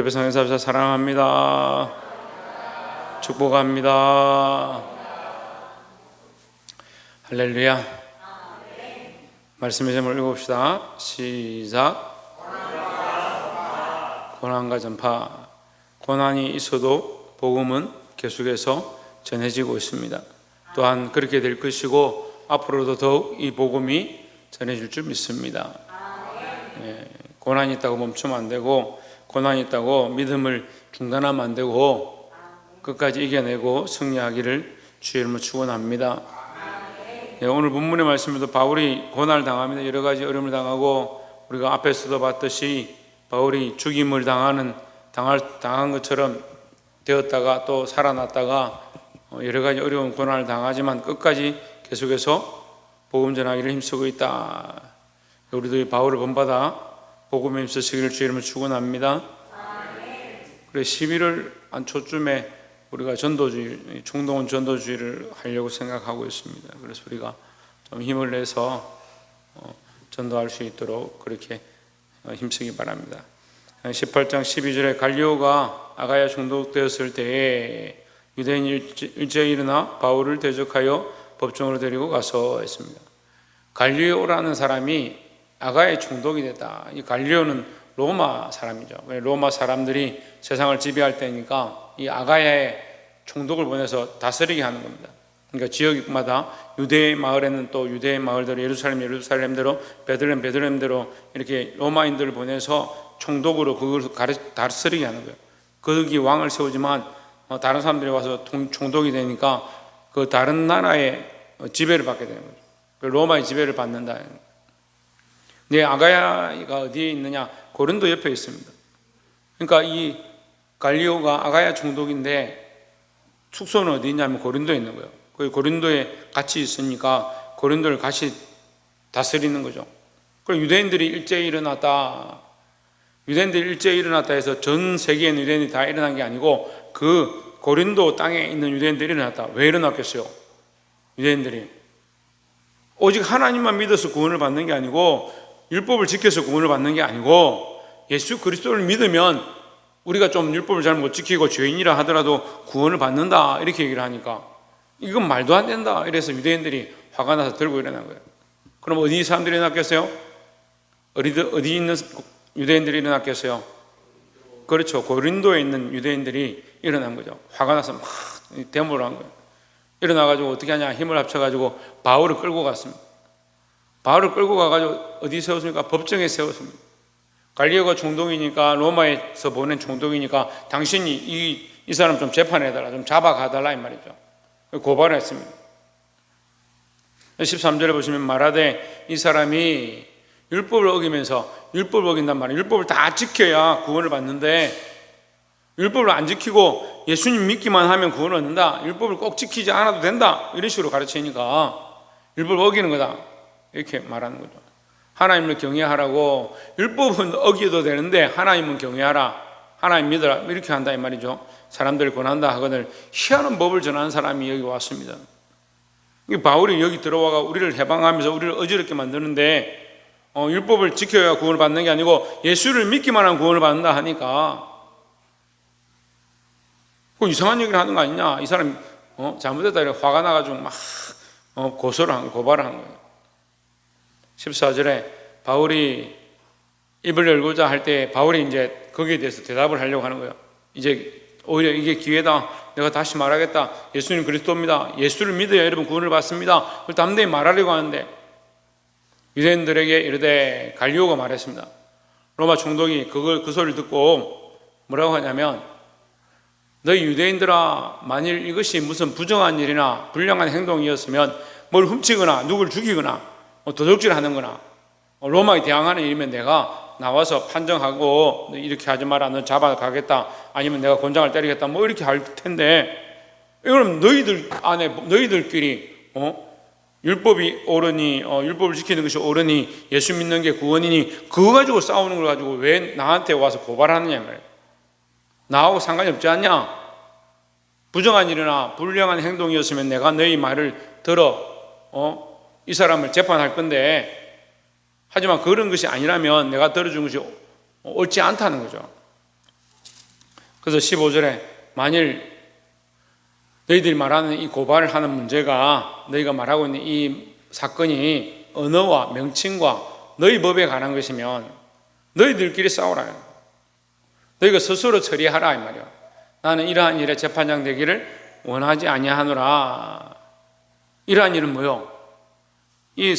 예배상 행사합시다 사랑합니다. 축복합니다. 할렐루야. 말씀의 제목을 읽어봅시다. 시작. 고난과 전파. 고난이 있어도 복음은 계속해서 전해지고 있습니다. 또한 그렇게 될 것이고 앞으로도 더욱 이 복음이 전해질 줄 믿습니다. 예, 고난이 있다고 멈추면 안 되고 고난이 있다고 믿음을 중단하면 안 되고 끝까지 이겨내고 승리하기를 주의 이름으로 축원합니다. 예, 오늘 본문의 말씀에도 바울이 고난을 당합니다. 여러 가지 어려움을 당하고 우리가 앞에서도 봤듯이 바울이 죽임을 당하는 당할 당한 것처럼 되었다가 또 살아났다가 어, 여러 가지 어려운 고난을 당하지만 끝까지 계속해서 복음 전하기를 힘쓰고 있다. 우리도 이 바울을 본받아 복음에 힘쓰시기를 주의 이름으로 축원합니다. 그래 11월 한 초쯤에 우리가 전도주의 총동원 전도주의를 하려고 생각하고 있습니다. 그래서 우리가 좀 힘을 내서 어, 전도할 수 있도록 그렇게 어, 힘쓰기 바랍니다. 18장 12절에 갈리오가 아가야 중독되었을 때에 유대인 일제에 일어나 바울을 대적하여 법정으로 데리고 가서 했습니다. 갈리오라는 사람이 아가에 중독이 됐다. 이 갈리오는 로마 사람이죠. 로마 사람들이 세상을 지배할 때니까 이 아가야의 총독을 보내서 다스리게 하는 겁니다. 그러니까 지역마다 유대 마을에는 또 유대 마을대로 예루살렘 예루살렘대로 베들렘 베들렘대로 이렇게 로마인들을 보내서 총독으로 그걸 가르, 다스리게 하는 거예요. 거기 왕을 세우지만 어, 다른 사람들이 와서 총독이 되니까 그 다른 나라의 지배를 받게 되는 거죠. 그 로마의 지배를 받는다. 네, 아가야가 어디에 있느냐? 고린도 옆에 있습니다. 그러니까 이 갈리오가 아가야 총독인데 숙소는 어디 있냐면 고린도에 있는 거예요. 그 고린도에 같이 있으니까 고린도를 같이 다스리는 거죠. 그럼 유대인들이 일제히 일어났다. 유대인들이 일제히 일어났다 해서 전 세계에 유대인이 다 일어난 게 아니고 그 고린도 땅에 있는 유대인들이 일어났다. 왜 일어났겠어요? 유대인들이. 오직 하나님만 믿어서 구원을 받는 게 아니고 율법을 지켜서 구원을 받는 게 아니고 예수 그리스도를 믿으면 우리가 좀 율법을 잘 못 지키고 죄인이라 하더라도 구원을 받는다 이렇게 얘기를 하니까 이건 말도 안 된다 이래서 유대인들이 화가 나서 들고 일어난 거예요. 그럼 어디 사람들이 일어났겠어요? 어디, 어디 있는 유대인들이 일어났겠어요? 그렇죠. 고린도에 있는 유대인들이 일어난 거죠. 화가 나서 막 데모를 한 거예요. 일어나가지고 어떻게 하냐 힘을 합쳐가지고 바울을 끌고 갔습니다. 바울을 끌고 가가지고 어디 세웠습니까? 법정에 세웠습니다. 갈리오가 총독이니까 로마에서 보낸 총독이니까 당신이 이, 이 사람 좀 재판해달라, 좀 잡아가달라 이 말이죠. 고발을 했습니다. 13절에 보시면 말하되 이 사람이 율법을 어기면서 율법을 어긴단 말이에요. 율법을 다 지켜야 구원을 받는데 율법을 안 지키고 예수님 믿기만 하면 구원을 얻는다. 율법을 꼭 지키지 않아도 된다. 이런 식으로 가르치니까 율법을 어기는 거다. 이렇게 말하는 거죠. 하나님을 경외하라고 율법은 어기도 되는데 하나님은 경외하라. 하나님 믿어라. 이렇게 한다 이 말이죠. 사람들을 권한다 하거늘 희한한 법을 전하는 사람이 여기 왔습니다. 바울이 여기 들어와가 우리를 해방하면서 우리를 어지럽게 만드는데 어, 율법을 지켜야 구원을 받는 게 아니고 예수를 믿기만 하면 구원을 받는다 하니까 그 이상한 얘기를 하는 거 아니냐? 이 사람 어, 잘못했다 이래 화가 나가지고 막 어, 고소를 한 고발을 한 거예요. 14절에 바울이 입을 열고자 할 때 바울이 이제 거기에 대해서 대답을 하려고 하는 거예요. 이제 오히려 이게 기회다. 내가 다시 말하겠다. 예수님 그리스도입니다. 예수를 믿어야 여러분 구원을 받습니다. 그걸 담대히 말하려고 하는데 유대인들에게 이르되 갈리오가 말했습니다. 로마 총독이 그걸 그 소리를 듣고 뭐라고 하냐면 너희 유대인들아 만일 이것이 무슨 부정한 일이나 불량한 행동이었으면 뭘 훔치거나 누굴 죽이거나 뭐 도둑질 하는 거나. 로마에 대항하는 일이면 내가 나와서 판정하고 이렇게 하지 마라. 너 잡아가겠다. 아니면 내가 권장을 때리겠다. 뭐 이렇게 할 텐데. 이거는 너희들 안에 너희들끼리 어? 율법이 옳으니 어, 율법을 지키는 것이 옳으니 예수 믿는 게 구원이니 그거 가지고 싸우는 걸 가지고 왜 나한테 와서 고발하느냐 나하고 상관이 없지 않냐? 부정한 일이나 불량한 행동이었으면 내가 너희 말을 들어 어? 이 사람을 재판할 건데 하지만 그런 것이 아니라면 내가 들어준 것이 옳지 않다는 거죠. 그래서 15절에 만일 너희들이 말하는 이 고발을 하는 문제가 너희가 말하고 있는 이 사건이 언어와 명칭과 너희 법에 관한 것이면 너희들끼리 싸우라. 너희가 스스로 처리하라 이 말이야. 나는 이러한 일에 재판장 되기를 원하지 아니하노라. 이러한 일은 뭐요? 이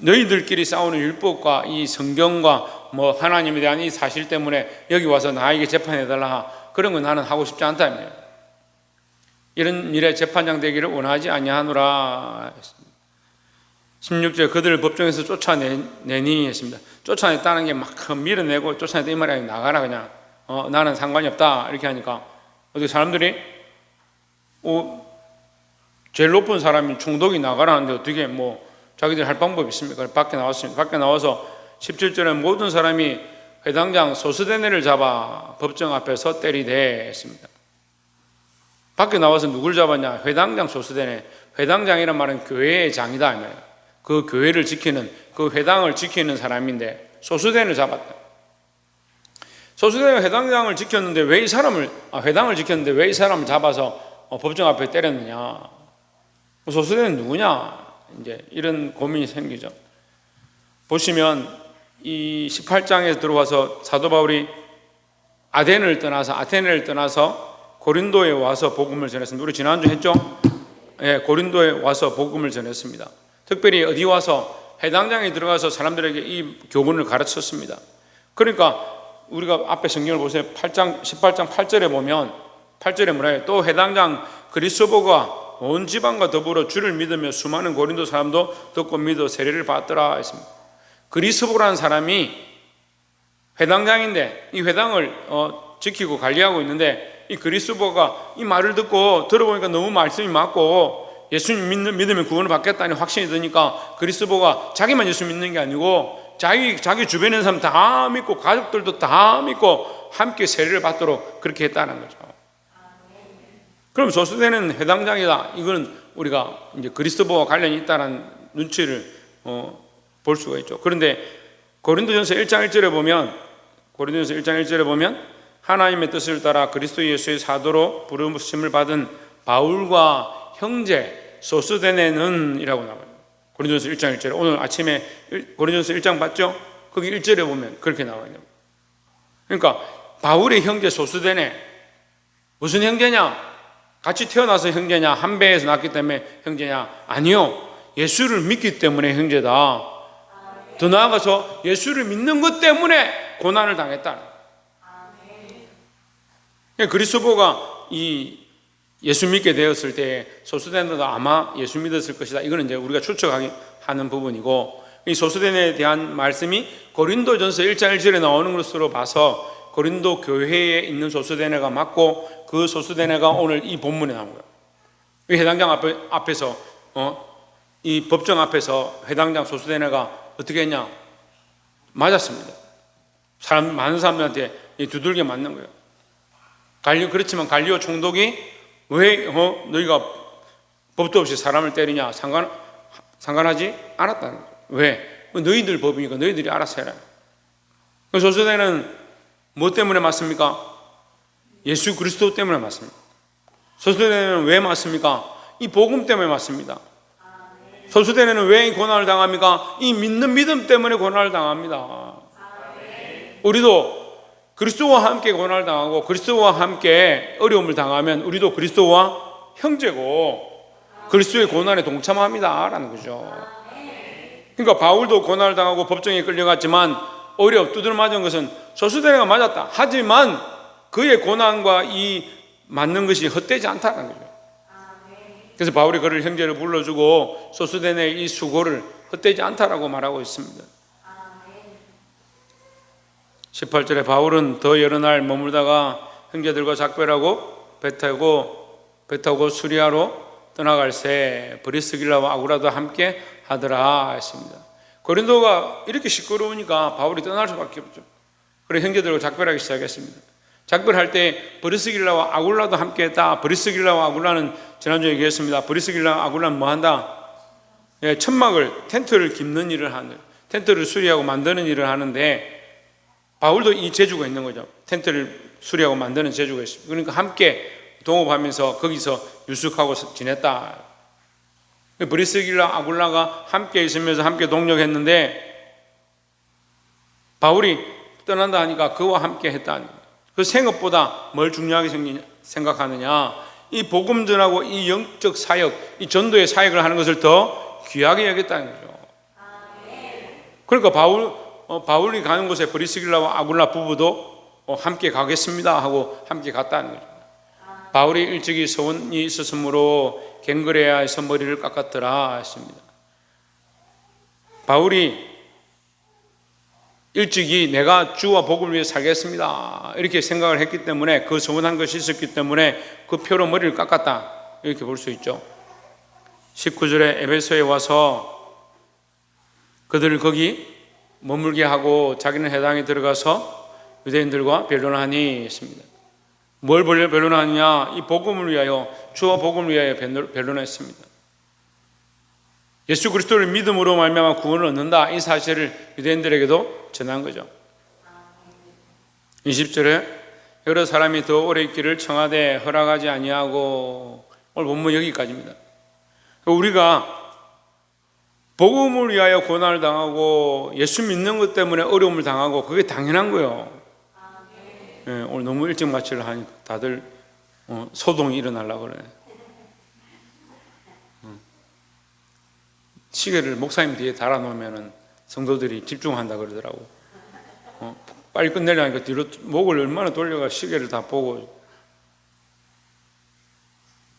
너희들끼리 싸우는 율법과 이 성경과 뭐 하나님에 대한 이 사실 때문에 여기 와서 나에게 재판해 달라 그런 거 나는 하고 싶지 않다 이 말이야. 이런 일에 재판장 되기를 원하지 아니하노라. 16절 그들을 법정에서 쫓아내니 했습니다. 쫓아냈다는 게 막 밀어내고 쫓아냈다 이 말이 아니라 나가라 그냥. 어, 나는 상관이 없다 이렇게 하니까 어떻게 사람들이 어, 제일 높은 사람이 총독이 나가라는데 어떻게 뭐 자기들 할 방법이 있습니까? 밖에 나왔습니다. 밖에 나와서 17절에 모든 사람이 회당장 소스데네를 잡아 법정 앞에서 때리대 했습니다. 밖에 나와서 누굴 잡았냐? 회당장 소스데네. 회당장이란 말은 교회의 장이다. 그 교회를 지키는, 그 회당을 지키는 사람인데 소스덴을 잡았다. 소스덴은 회당장을 지켰는데 왜 이 사람을, 아, 회당을 지켰는데 왜 이 사람을 잡아서 어, 법정 앞에 때렸느냐? 소스덴은 누구냐? 이제 이런 고민이 생기죠. 보시면 이 18장에 들어와서 사도 바울이 아덴을 떠나서 아테네를 떠나서 고린도에 와서 복음을 전했습니다. 우리 지난주 했죠? 예, 고린도에 와서 복음을 전했습니다. 특별히 어디 와서 해당장에 들어가서 사람들에게 이 교훈을 가르쳤습니다. 그러니까 우리가 앞에 성경을 보세요. 8장 18장 8절에 보면 8절에 뭐래요? 또 해당장 그리스도가 온 지방과 더불어 주를 믿으며 수많은 고린도 사람도 듣고 믿어 세례를 받더라 했습니다. 그리스도라는 사람이 회당장인데 이 회당을 어, 지키고 관리하고 있는데 이 그리스도가 이 말을 듣고 들어보니까 너무 말씀이 맞고 예수님 믿는, 믿으면 구원을 받겠다는 확신이 드니까 그리스도가 자기만 예수 믿는 게 아니고 자기 자기 주변에 있는 사람 다 믿고 가족들도 다 믿고 함께 세례를 받도록 그렇게 했다는 거죠. 그럼 소수되는 해당장이다. 이거는 우리가 이제 그리스도와 관련이 있다는 눈치를 어, 볼 수가 있죠. 그런데 고린도전서 1장 1절에 보면 고린도전서 1장 1절에 보면 하나님의 뜻을 따라 그리스도 예수의 사도로 부르심을 받은 바울과 형제 소스데네는이라고 나와요. 고린도전서 1장 1절에 오늘 아침에 고린도전서 1장 봤죠? 거기 1절에 보면 그렇게 나와요. 그러니까 바울의 형제 소스데네 무슨 형제냐? 같이 태어나서 형제냐? 한 배에서 낳기 때문에 형제냐? 아니요. 예수를 믿기 때문에 형제다. 더 나아가서 예수를 믿는 것 때문에 고난을 당했다. 그리스도가 이 예수 믿게 되었을 때 소수된도 아마 예수 믿었을 것이다. 이거는 이제 우리가 추측하는 부분이고 이 소수된에 대한 말씀이 고린도전서 1장 1절에 나오는 것으로 봐서 고린도 교회에 있는 소수된애가 맞고 그 소수된애가 오늘 이 본문에 나온 거예요. 이 해당장 앞에, 앞에서 어? 이 법정 앞에서 해당장 소수된애가 어떻게 했냐? 맞았습니다. 사람 많은 사람들한테 두들겨 맞는 거예요. 갈리 그렇지만 갈리오 총독이 왜 어, 너희가 법도 없이 사람을 때리냐 상관 상관하지 않았다는 거예요. 왜? 너희들 법이니까 너희들이 알아서 해라. 소수대는 뭐 때문에 맞습니까? 예수 그리스도 때문에 맞습니다. 소수대는 왜 맞습니까? 이 복음 때문에 맞습니다. 소수대는 왜 고난을 당합니까? 이 믿는 믿음 때문에 고난을 당합니다. 우리도 그리스도와 함께 고난을 당하고 그리스도와 함께 어려움을 당하면 우리도 그리스도와 형제고 그리스도의 고난에 동참합니다라는 거죠. 그러니까 바울도 고난을 당하고 법정에 끌려갔지만 오히려 두드려 맞은 것은 소수대가 맞았다. 하지만 그의 고난과 이 맞는 것이 헛되지 않다는 거죠. 그래서 바울이 그를 형제를 불러주고 소수대의 이 수고를 헛되지 않다라고 말하고 있습니다. 18절에 바울은 더 여러 날 머물다가 형제들과 작별하고 배 타고 배 타고 수리아로 떠나갈새 브리스길라와 아구라도 함께 하더라 했습니다. 고린도가 이렇게 시끄러우니까 바울이 떠날 수밖에 없죠. 그래 형제들과 작별하기 시작했습니다. 작별할 때 브리스길라와 아굴라도 함께 했다. 브리스길라와 아굴라는 지난주에 얘기했습니다. 브리스길라 아굴라는 뭐 한다? 예, 천막을 텐트를 깁는 일을 하는 텐트를 수리하고 만드는 일을 하는데 바울도 이 재주가 있는 거죠. 텐트를 수리하고 만드는 재주가 있습니다. 그러니까 함께 동업하면서 거기서 유숙하고 지냈다. 브리스길라 아굴라가 함께 있으면서 함께 동력했는데 바울이 떠난다 하니까 그와 함께 했다니. 그 생업보다 뭘 중요하게 생각하느냐? 이 복음 전하고 이 영적 사역, 이 전도의 사역을 하는 것을 더 귀하게 여겼다는 거죠. 그러니까 바울 어, 바울이 가는 곳에 브리스길라와 아굴라 부부도 어, 함께 가겠습니다 하고 함께 갔다는 거죠. 바울이 일찍이 소원이 있었으므로 갱그레아에서 머리를 깎았더라 했습니다. 바울이 일찍이 내가 주와 복을 위해 살겠습니다. 이렇게 생각을 했기 때문에 그 소원한 것이 있었기 때문에 그 표로 머리를 깎았다. 이렇게 볼 수 있죠. 19절에 에베소에 와서 그들을 거기 머물게 하고 자기는 해당에 들어가서 유대인들과 변론하니 했습니다. 뭘 변론하느냐? 이 복음을 위하여 주와 복음을 위하여 변론했습니다. 예수 그리스도를 믿음으로 말미암아 구원을 얻는다 이 사실을 유대인들에게도 전한 거죠. 20절에 여러 사람이 더 오래 있기를 청하되 허락하지 아니하고 오늘 본문 여기까지입니다. 우리가 복음을 위하여 고난을 당하고 예수 믿는 것 때문에 어려움을 당하고 그게 당연한 거예요. 예, 오늘 너무 일찍 마치를 하니까 다들 어, 소동이 일어나려고 그래. 시계를 목사님 뒤에 달아놓으면 성도들이 집중한다 그러더라고. 어, 빨리 끝내려니까 뒤로 목을 얼마나 돌려가 시계를 다 보고.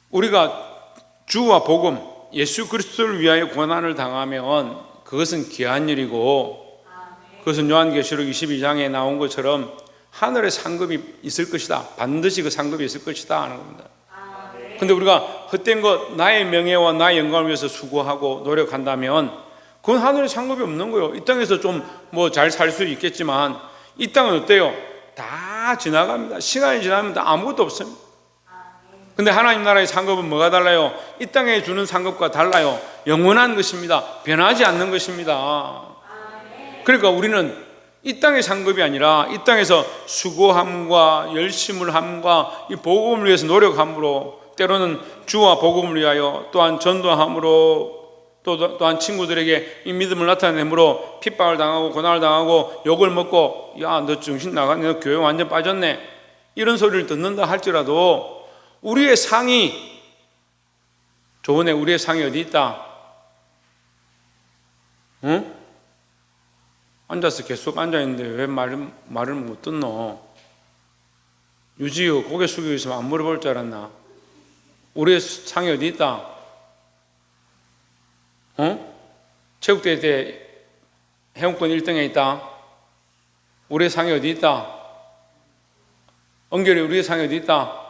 우리가 주와 복음, 예수 그리스도를 위하여 고난을 당하면 그것은 귀한 일이고 그것은 요한계시록 22장에 나온 것처럼 하늘의 상급이 있을 것이다. 반드시 그 상급이 있을 것이다 하는 겁니다. 근데 우리가 헛된 것, 나의 명예와 나의 영광을 위해서 수고하고 노력한다면 그건 하늘의 상급이 없는 거예요. 이 땅에서 좀 뭐 잘 살 수 있겠지만 이 땅은 어때요? 다 지나갑니다. 시간이 지나면 다 아무것도 없습니다. 근데 하나님 나라의 상급은 뭐가 달라요? 이 땅에 주는 상급과 달라요. 영원한 것입니다. 변하지 않는 것입니다. 그러니까 우리는 이 땅의 상급이 아니라 이 땅에서 수고함과 열심을 함과 이 복음을 위해서 노력함으로 때로는 주와 복음을 위하여 또한 전도함으로 또, 또한 친구들에게 이 믿음을 나타내므로 핍박을 당하고 고난을 당하고 욕을 먹고 야 너 정신 나갔네 너 교회 완전 빠졌네 이런 소리를 듣는다 할지라도 우리의 상이 애 우리의 상이 어디 있다? 응? 앉아서 계속 앉아 있는데 왜 말을 말을 못 듣노? 유지요 고개 숙이고 있으면 안 물어볼 줄 알았나? 우리의 상이 어디 있다? 어? 체육대회 때 해운권 1등에 있다. 우리의 상이 어디 있다? 은결이 우리의 상이 어디 있다?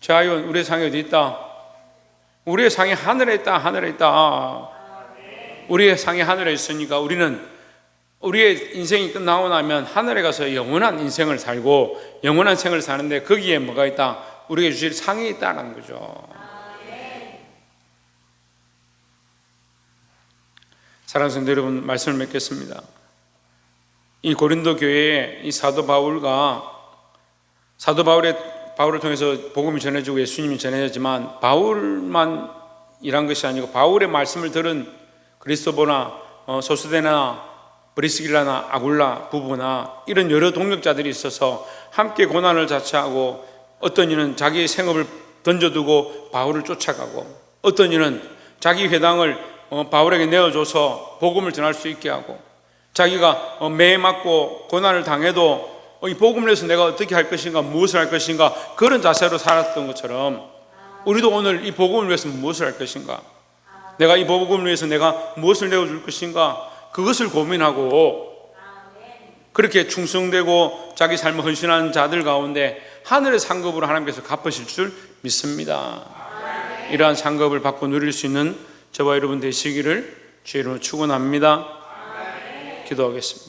자연 우리의 상이 어디 있다? 우리의 상이 하늘에 있다. 하늘에 있다. 우리의 상이 하늘에 있으니까 우리는 우리의 인생이 끝나고 나면 하늘에 가서 영원한 인생을 살고 영원한 생을 사는데 거기에 뭐가 있다? 우리에게 주실 상이 있다는 거죠. 사랑하는 성도 여러분 말씀을 맺겠습니다. 이 고린도 교회에 이 사도 바울과 사도 바울의 바울을 통해서 복음이 전해지고 예수님이 전해졌지만 바울만 일한 것이 아니고 바울의 말씀을 들은 그리스도보나 어, 소스데나 브리스길라나 아굴라 부부나 이런 여러 동력자들이 있어서 함께 고난을 자처하고 어떤 이는 자기의 생업을 던져두고 바울을 쫓아가고 어떤 이는 자기 회당을 어, 바울에게 내어줘서 복음을 전할 수 있게 하고 자기가 어, 매에 맞고 고난을 당해도 이 복음을 위해서 내가 어떻게 할 것인가 무엇을 할 것인가 그런 자세로 살았던 것처럼 우리도 오늘 이 복음을 위해서 무엇을 할 것인가 내가 이 복음을 위해서 내가 무엇을 내어줄 것인가 그것을 고민하고 그렇게 충성되고 자기 삶을 헌신하는 자들 가운데 하늘의 상급으로 하나님께서 갚으실 줄 믿습니다. 이러한 상급을 받고 누릴 수 있는 저와 여러분 되시기를 주의로 축원합니다. 기도하겠습니다.